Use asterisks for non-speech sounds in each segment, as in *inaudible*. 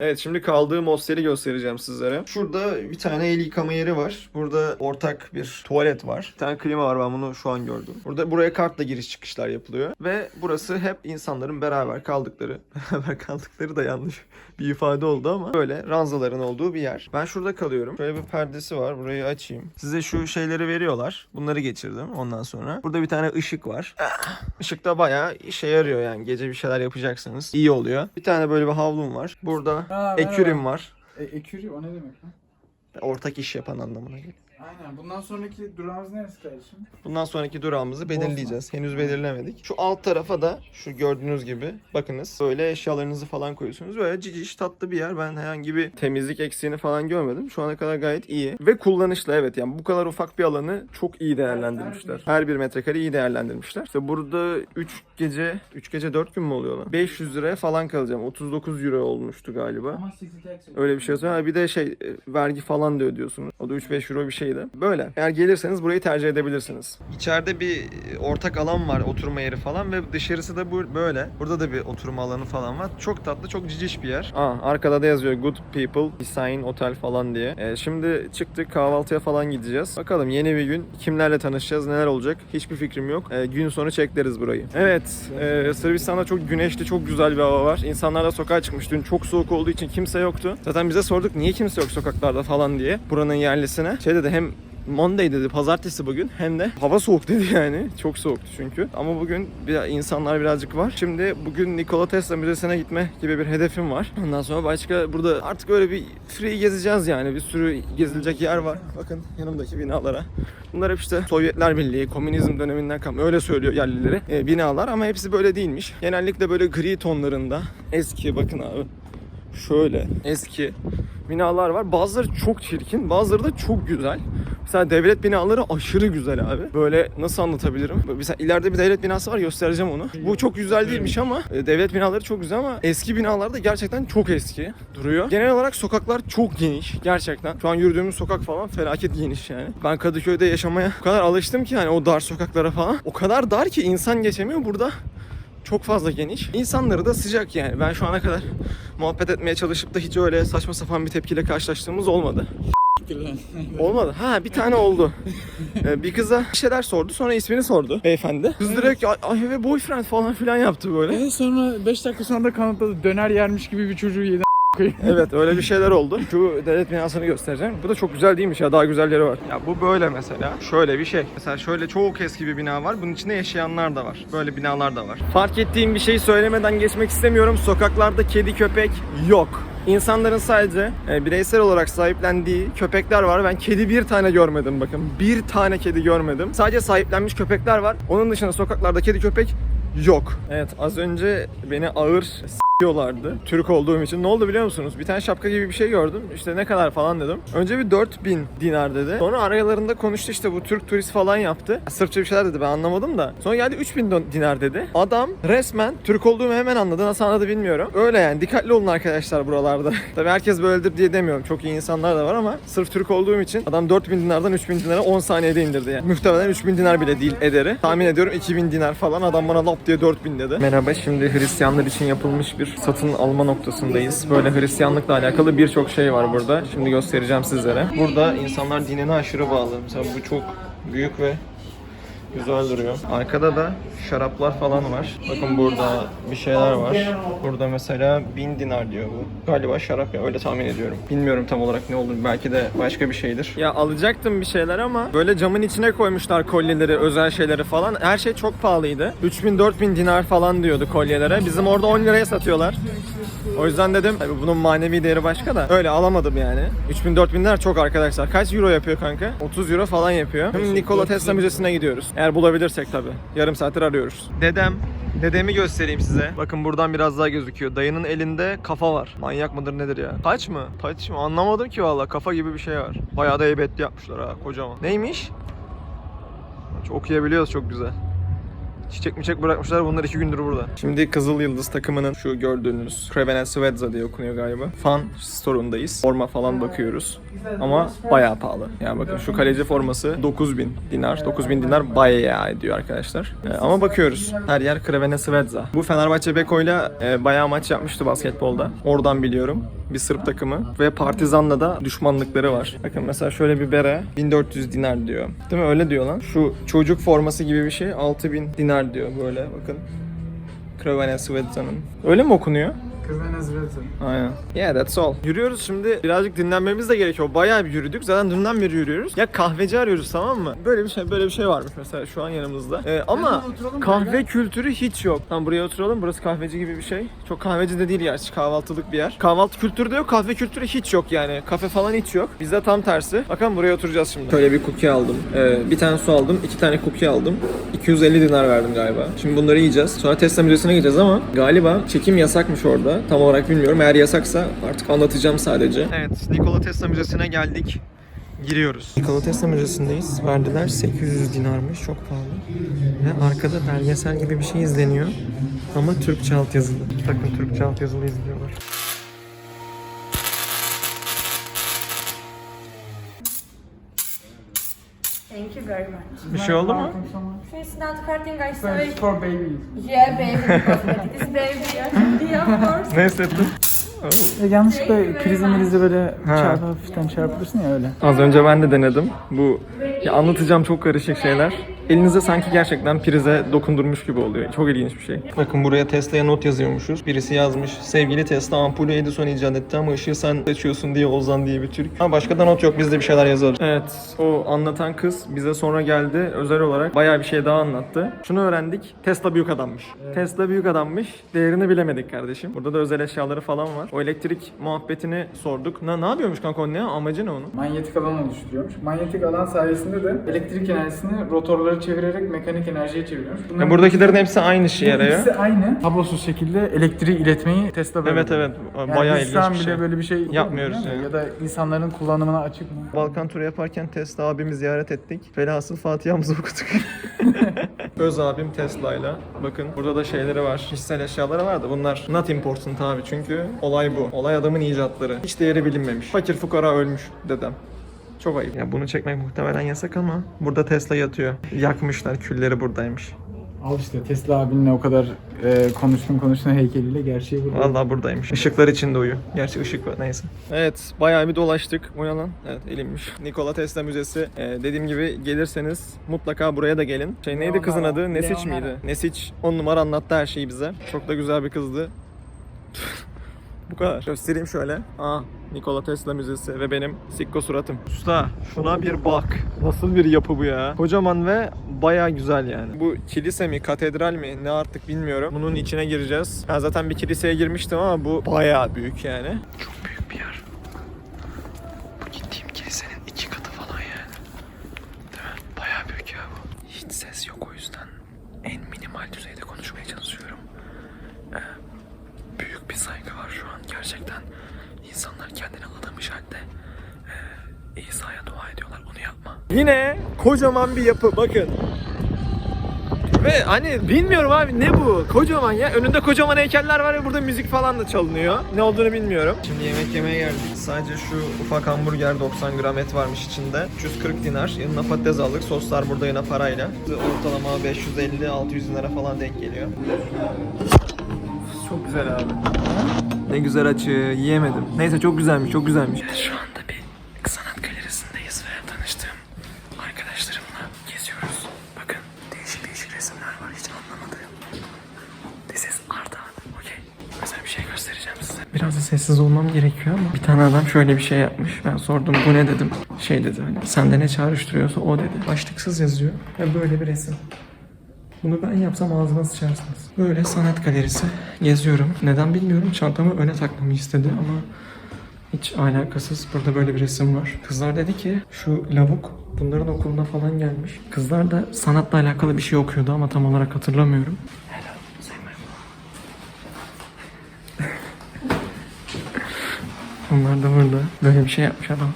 Evet şimdi kaldığım hosteli göstereceğim sizlere. Şurada bir tane el yıkama yeri var. Burada ortak bir tuvalet var. Bir tane klima var ben bunu şu an gördüm. Burada buraya kartla giriş çıkışlar yapılıyor. Ve burası hep insanların beraber kaldıkları. *laughs* Beraber kaldıkları da yanlış bir ifade oldu ama böyle ranzaların olduğu bir yer. Ben şurada kalıyorum. Şöyle bir perdesi var. Burayı açayım. Size şu şeyleri veriyorlar. Bunları geçirdim ondan sonra. Burada bir tane ışık var. *sighs* Işık da bayağı işe yarıyor yani. Gece bir şeyler yapacaksanız iyi oluyor. Bir tane böyle bir havlum var. Burada Ha, ekürüm var. E, ekürü o ne demek lan? Ortak iş yapan anlamına geliyor. Aynen. Bundan sonraki durağımız neresi kardeşim? Bundan sonraki durağımızı belirleyeceğiz. Henüz belirlemedik. Şu alt tarafa da şu gördüğünüz gibi bakınız böyle eşyalarınızı falan koyuyorsunuz. Böyle ciciş tatlı bir yer. Ben herhangi bir temizlik eksiğini falan görmedim. Şu ana kadar gayet iyi. Ve kullanışlı evet yani bu kadar ufak bir alanı çok iyi değerlendirmişler. Her bir metrekare iyi değerlendirmişler. İşte burada 3 gece 3 gece 4 gün mü oluyor lan? 500 liraya falan kalacağım. 39 euro olmuştu galiba. Ama. Öyle bir şey yazıyor. Ha, bir de şey e, vergi falan da ödüyorsunuz. O da 3-5 euro bir şeydi. Böyle. Eğer gelirseniz burayı tercih edebilirsiniz. İçeride bir e, ortak alan var oturma yeri falan ve dışarısı da bu böyle. Burada da bir oturma alanı falan var. Çok tatlı, çok ciciş bir yer. Aa, arkada da yazıyor Good People Design Otel falan diye. E, şimdi çıktık kahvaltıya falan gideceğiz. Bakalım yeni bir gün kimlerle tanışacağız, neler olacak hiçbir fikrim yok. E, gün sonu çekleriz burayı. Evet, e, Sırbistan'da çok güneşli, çok güzel bir hava var. İnsanlar da sokağa çıkmış. Dün çok soğuk olduğu için kimse yoktu. Zaten bize sorduk niye kimse yok sokaklarda falan diye. Buranın yerlisine. Şey dedi hem Monday dedi pazartesi bugün hem de hava soğuk dedi *laughs* yani. Çok soğuktu çünkü. Ama bugün bir insanlar birazcık var. Şimdi bugün Nikola Tesla Müzesi'ne gitme gibi bir hedefim var. Ondan sonra başka burada artık öyle bir free gezeceğiz yani. Bir sürü gezilecek yer var. Bakın yanımdaki binalara. Bunlar hep işte Sovyetler Birliği, komünizm döneminden kalma öyle söylüyor yerlileri. E, binalar ama hepsi böyle değilmiş. Genellikle böyle gri tonlarında. Eski bakın abi. Şöyle eski binalar var. Bazıları çok çirkin, bazıları da çok güzel. Mesela devlet binaları aşırı güzel abi. Böyle nasıl anlatabilirim? Mesela ileride bir devlet binası var göstereceğim onu. Bu çok güzel değilmiş ama e, devlet binaları çok güzel ama eski binalar da gerçekten çok eski duruyor. Genel olarak sokaklar çok geniş gerçekten. Şu an yürüdüğümüz sokak falan felaket geniş yani. Ben Kadıköy'de yaşamaya o kadar alıştım ki hani o dar sokaklara falan. O kadar dar ki insan geçemiyor burada. Çok fazla geniş. İnsanları da sıcak yani. Ben şu ana kadar muhabbet etmeye çalışıp da hiç öyle saçma sapan bir tepkiyle karşılaştığımız olmadı. Olmadı. Ha bir tane oldu. *laughs* Ee, bir kıza bir şeyler sordu. Sonra ismini sordu beyefendi. Kız direkt I I have a boyfriend falan filan yaptı böyle. Evet sonra 5 dakika sonra da kanıtladı. Döner yermiş gibi bir çocuğu yedi. Evet öyle bir şeyler oldu. Şu devlet binasını göstereceğim. Bu da çok güzel değilmiş ya daha güzelleri var. Ya bu böyle mesela. Şöyle bir şey. Mesela şöyle çok eski bir bina var. Bunun içinde yaşayanlar da var. Böyle binalar da var. Fark ettiğim bir şeyi söylemeden geçmek istemiyorum. Sokaklarda kedi köpek yok. İnsanların sadece e, bireysel olarak sahiplendiği köpekler var. Ben kedi bir tane görmedim bakın. Bir tane kedi görmedim. Sadece sahiplenmiş köpekler var. Onun dışında sokaklarda kedi köpek yok. Evet az önce beni ağır diyorlardı. Türk olduğum için. Ne oldu biliyor musunuz? Bir tane şapka gibi bir şey gördüm. İşte ne kadar falan dedim. Önce bir 4000 dinar dedi. Sonra aralarında konuştu işte bu Türk turist falan yaptı. Sırpça bir şeyler dedi ben anlamadım da. Sonra geldi 3000 don- dinar dedi. Adam resmen Türk olduğumu hemen anladı. Nasıl anladı bilmiyorum. Öyle yani dikkatli olun arkadaşlar buralarda. *laughs* Tabii herkes böyledir diye demiyorum. Çok iyi insanlar da var ama sırf Türk olduğum için adam 4000 dinardan 3000 dinara 10 saniyede indirdi yani. Muhtemelen 3000 dinar bile değil ederi. Tahmin ediyorum 2000 dinar falan. Adam bana lap diye 4000 dedi. Merhaba şimdi Hristiyanlar için yapılmış bir satın alma noktasındayız. Böyle Hristiyanlıkla alakalı birçok şey var burada. Şimdi göstereceğim sizlere. Burada insanlar dinine aşırı bağlı. Mesela bu çok büyük ve güzel duruyor. Arkada da şaraplar falan var. Bakın burada bir şeyler var. Burada mesela 1000 dinar diyor bu. Galiba şarap ya öyle tahmin ediyorum. Bilmiyorum tam olarak ne olduğunu. Belki de başka bir şeydir. Ya alacaktım bir şeyler ama böyle camın içine koymuşlar kolyeleri, özel şeyleri falan. Her şey çok pahalıydı. 3000-4000 dinar falan diyordu kolyelere. Bizim orada 10 liraya satıyorlar. O yüzden dedim tabii bunun manevi değeri başka da öyle alamadım yani. 3000 4000 dinar çok arkadaşlar. Kaç euro yapıyor kanka? 30 euro falan yapıyor. Şimdi Nikola Tesla Müzesi'ne gidiyoruz. Eğer bulabilirsek tabii. Yarım saattir arıyoruz. Dedem Dedemi göstereyim size. Bakın buradan biraz daha gözüküyor. Dayının elinde kafa var. Manyak mıdır nedir ya? Taç mı? Taç mı? Anlamadım ki valla. Kafa gibi bir şey var. Bayağı da heybetli yapmışlar ha kocaman. Neymiş? Okuyabiliyoruz çok güzel. Çiçek miçek bırakmışlar bunlar iki gündür burada. Şimdi Kızıl Yıldız takımının şu gördüğünüz Crevena Svezza diye okunuyor galiba. Fan store'undayız. Forma falan bakıyoruz. Ama bayağı pahalı. Yani bakın şu kaleci forması 9000 dinar. 9000 dinar bayağı ediyor arkadaşlar. Ee, ama bakıyoruz. Her yer Crevena Svezza. Bu Fenerbahçe Beko'yla e, bayağı maç yapmıştı basketbolda. Oradan biliyorum. Bir Sırp takımı ve Partizan'la da düşmanlıkları var. Bakın mesela şöyle bir bere 1400 dinar diyor. Değil mi? Öyle diyor lan. Şu çocuk forması gibi bir şey 6000 dinar diyor böyle bakın. Crvena Zvezda'nın. Öyle mi okunuyor? Zırhlı. Aynen. Yeah that's all. Yürüyoruz şimdi birazcık dinlenmemiz de gerekiyor. Bayağı bir yürüdük. Zaten dünden beri yürüyoruz. Ya kahveci arıyoruz tamam mı? Böyle bir şey böyle bir şey varmış mesela şu an yanımızda. Ee, ama oturalım kahve böyle? kültürü hiç yok. Tamam buraya oturalım. Burası kahveci gibi bir şey. Çok kahveci de değil gerçi. Kahvaltılık bir yer. Kahvaltı kültürü de yok. Kahve kültürü hiç yok yani. Kafe falan hiç yok. Bizde tam tersi. Bakalım buraya oturacağız şimdi. Şöyle bir cookie aldım. Ee, bir tane su aldım. iki tane cookie aldım. 250 dinar verdim galiba. Şimdi bunları yiyeceğiz. Sonra Tesla Müzesi'ne gideceğiz ama galiba çekim yasakmış orada. Tam olarak bilmiyorum. Eğer yasaksa artık anlatacağım sadece. Evet, Nikola Tesla Müzesi'ne geldik. Giriyoruz. Nikola Tesla Müzesi'ndeyiz. Verdiler 800 dinarmış. Çok pahalı. Ve arkada belgesel gibi bir şey izleniyor. Ama Türkçe altyazılı. Bakın Türkçe altyazılı izliyorlar. Thank you very much. Bir şey oldu mu? It's not hurting, I It's saw it. for babies. Yeah, baby, cosmetics, baby. Yeah, yeah, of course. Ne hissettin? Ya yanlışlıkla krizi mirizi böyle Ha. çarpı hafiften çarpılırsın ya öyle. Az önce ben de denedim. Bu ya anlatacağım çok karışık şeyler. Elinize sanki gerçekten prize dokundurmuş gibi oluyor. Çok ilginç bir şey. Bakın buraya Tesla'ya not yazıyormuşuz. Birisi yazmış. Sevgili Tesla ampulü Edison icat etti ama ışığı sen seçiyorsun diye Ozan diye bir Türk. Ama başka da not yok. Biz de bir şeyler yazalım. Evet. O anlatan kız bize sonra geldi. Özel olarak bayağı bir şey daha anlattı. Şunu öğrendik. Tesla büyük adammış. Tesla büyük adammış. Değerini bilemedik kardeşim. Burada da özel eşyaları falan var. O elektrik muhabbetini sorduk. Ne, ne yapıyormuş kanka ne? Amacı ne onun? Manyetik alan oluşturuyormuş. Manyetik alan sayesinde de elektrik enerjisini rotorları çevirerek mekanik enerjiye çeviriyormuş. Bunların Ya buradakilerin hepsi aynı işe yarıyor. ikisi aynı. Kablosuz şekilde elektriği iletmeyi Tesla böyle. Evet evet Yani bayağı biz ilginç şu an bir bile şey. böyle bir şey Yapmıyoruz yapmıyoruz ya. ya. Ya da insanların kullanımına açık mı? Balkan turu yaparken Tesla abimi ziyaret ettik. Velhasıl Fatiha'mızı okuduk. *laughs* Öz abim Tesla'yla. Bakın burada da şeyleri var. Kişisel eşyaları var da bunlar not important abi çünkü olay bu. Olay adamın icatları. Hiç değeri bilinmemiş. Fakir fukara ölmüş dedem. Çok ayıp. Ya bunu çekmek muhtemelen yasak ama burada Tesla yatıyor. Yakmışlar külleri buradaymış. Al işte Tesla abinle o kadar e, konuştun konuştun heykeliyle gerçeği burada. Vallahi buradaymış. Işıklar içinde uyu. Gerçi ışık var neyse. Evet bayağı bir dolaştık. O ne lan? Evet elimmiş. Nikola Tesla Müzesi. Ee, dediğim gibi gelirseniz mutlaka buraya da gelin. Şey neydi kızın adı? Nesiç miydi? Nesiç 10 numara anlattı her şeyi bize. Çok da güzel bir kızdı. Bu kadar. Göstereyim şöyle. Aa, Nikola Tesla Müzesi ve benim sikko suratım. Usta şuna bir bak. Nasıl bir yapı bu ya? Kocaman ve baya güzel yani. Bu kilise mi, katedral mi ne artık bilmiyorum. Bunun içine gireceğiz. Ben zaten bir kiliseye girmiştim ama bu baya büyük yani. Çok büyük bir yer. Bu gittiğim kilisenin iki katı falan yani. Değil mi? Baya büyük ya bu. Hiç ses yok o yüzden. En minimal düzeyde konuşmaya çalışıyorum. Ee, büyük bir saygı var şu an gerçekten. İnsanlar kendini adamış halde e, İsa'ya dua ediyorlar onu yapma. Yine kocaman bir yapı bakın. Ve hani bilmiyorum abi ne bu? Kocaman ya. Önünde kocaman heykeller var ve burada müzik falan da çalınıyor. Ne olduğunu bilmiyorum. Şimdi yemek yemeye geldik. Sadece şu ufak hamburger 90 gram et varmış içinde. 340 dinar. Yanına patates aldık. Soslar burada yine parayla. Ortalama 550-600 dinara falan denk geliyor. Çok güzel abi. Ne güzel açı. Yiyemedim. Neyse çok güzelmiş, çok güzelmiş. Şu anda bir sanat galerisindeyiz ve tanıştığım arkadaşlarımla geziyoruz. Bakın değişik değişik resimler var. Hiç anlamadığım. This is art Okay. Mesela bir şey göstereceğim size. Biraz da sessiz olmam gerekiyor ama bir tane adam şöyle bir şey yapmış. Ben sordum bu ne dedim. Şey dedi hani sende ne çağrıştırıyorsa o dedi. Başlıksız yazıyor ve böyle bir resim. Bunu ben yapsam ağzına sıçarsınız. Böyle sanat galerisi geziyorum. Neden bilmiyorum. Çantamı öne takmamı istedi ama hiç alakasız. Burada böyle bir resim var. Kızlar dedi ki şu lavuk bunların okuluna falan gelmiş. Kızlar da sanatla alakalı bir şey okuyordu ama tam olarak hatırlamıyorum. Onlar da burada. Böyle bir şey yapmış adam.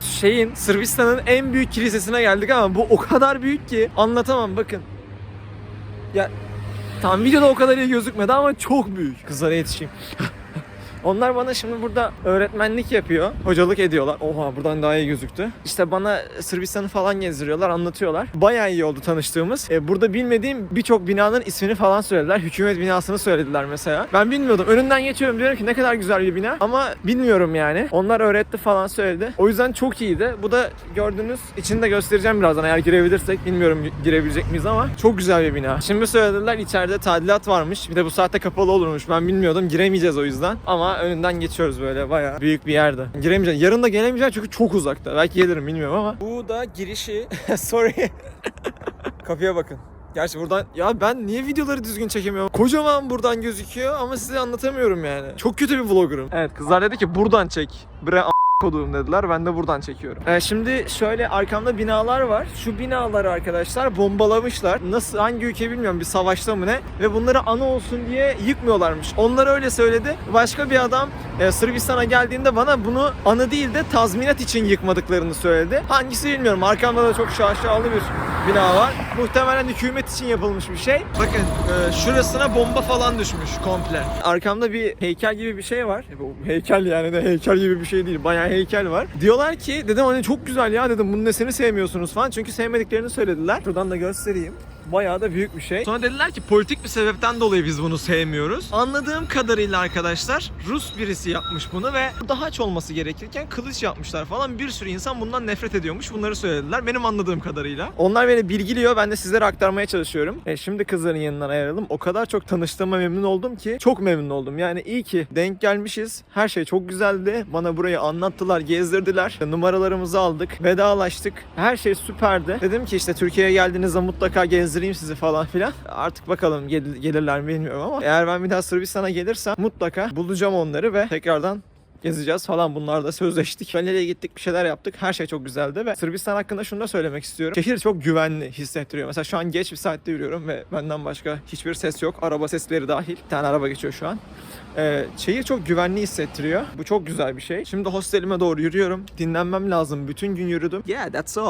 Şeyin Sırbistan'ın en büyük kilisesine geldik ama bu o kadar büyük ki anlatamam bakın. Ya tam videoda o kadar iyi gözükmedi ama çok büyük. Kızlara yetişeyim. Onlar bana şimdi burada öğretmenlik yapıyor. Hocalık ediyorlar. Oha buradan daha iyi gözüktü. İşte bana Sırbistan'ı falan gezdiriyorlar, anlatıyorlar. Bayağı iyi oldu tanıştığımız. E, burada bilmediğim birçok binanın ismini falan söylediler. Hükümet binasını söylediler mesela. Ben bilmiyordum. Önünden geçiyorum diyorum ki ne kadar güzel bir bina. Ama bilmiyorum yani. Onlar öğretti falan söyledi. O yüzden çok iyiydi. Bu da gördüğünüz içini de göstereceğim birazdan eğer girebilirsek. Bilmiyorum girebilecek miyiz ama çok güzel bir bina. Şimdi söylediler içeride tadilat varmış. Bir de bu saatte kapalı olurmuş. Ben bilmiyordum. Giremeyeceğiz o yüzden. Ama önünden geçiyoruz böyle bayağı büyük bir yerde. Giremeyeceğim. Yarın da gelemeyeceğim çünkü çok uzakta. Belki gelirim bilmiyorum ama. Bu da girişi. *laughs* Sorry. Kapıya bakın. Gerçi buradan ya ben niye videoları düzgün çekemiyorum? Kocaman buradan gözüküyor ama size anlatamıyorum yani. Çok kötü bir vloggerım. Evet kızlar dedi ki buradan çek. Bre koduğum dediler. Ben de buradan çekiyorum. Ee, şimdi şöyle arkamda binalar var. Şu binaları arkadaşlar bombalamışlar. Nasıl hangi ülke bilmiyorum bir savaşta mı ne? Ve bunları anı olsun diye yıkmıyorlarmış. Onlar öyle söyledi. Başka bir adam e, Sırbistan'a geldiğinde bana bunu anı değil de tazminat için yıkmadıklarını söyledi. Hangisi bilmiyorum. Arkamda da çok şaşalı bir bina var. Muhtemelen hükümet için yapılmış bir şey. Bakın e, şurasına bomba falan düşmüş komple. Arkamda bir heykel gibi bir şey var. E, bu heykel yani de heykel gibi bir şey değil. Bayağı heykel var. Diyorlar ki dedim hani çok güzel ya dedim bunun nesini sevmiyorsunuz falan. Çünkü sevmediklerini söylediler. Şuradan da göstereyim. Bayağı da büyük bir şey. Sonra dediler ki politik bir sebepten dolayı biz bunu sevmiyoruz. Anladığım kadarıyla arkadaşlar Rus birisi yapmış bunu ve daha aç olması gerekirken kılıç yapmışlar falan. Bir sürü insan bundan nefret ediyormuş. Bunları söylediler benim anladığım kadarıyla. Onlar beni bilgiliyor. Ben de sizlere aktarmaya çalışıyorum. E, şimdi kızların yanından ayrıldım. O kadar çok tanıştığıma memnun oldum ki çok memnun oldum. Yani iyi ki denk gelmişiz. Her şey çok güzeldi. Bana burayı anlattılar, gezdirdiler. Numaralarımızı aldık, vedalaştık. Her şey süperdi. Dedim ki işte Türkiye'ye geldiğinizde mutlaka gezdireyim sizi falan filan. Artık bakalım gel- gelirler mi bilmiyorum ama eğer ben bir daha Sırbistan'a gelirsem mutlaka bulacağım onları ve tekrardan gezeceğiz falan bunlar da sözleştik. Venedik'e gittik bir şeyler yaptık. Her şey çok güzeldi ve Sırbistan hakkında şunu da söylemek istiyorum. Şehir çok güvenli hissettiriyor. Mesela şu an geç bir saatte yürüyorum ve benden başka hiçbir ses yok. Araba sesleri dahil. Bir tane araba geçiyor şu an. Ee, şehir çok güvenli hissettiriyor. Bu çok güzel bir şey. Şimdi hostelime doğru yürüyorum. Dinlenmem lazım. Bütün gün yürüdüm. Yeah that's all.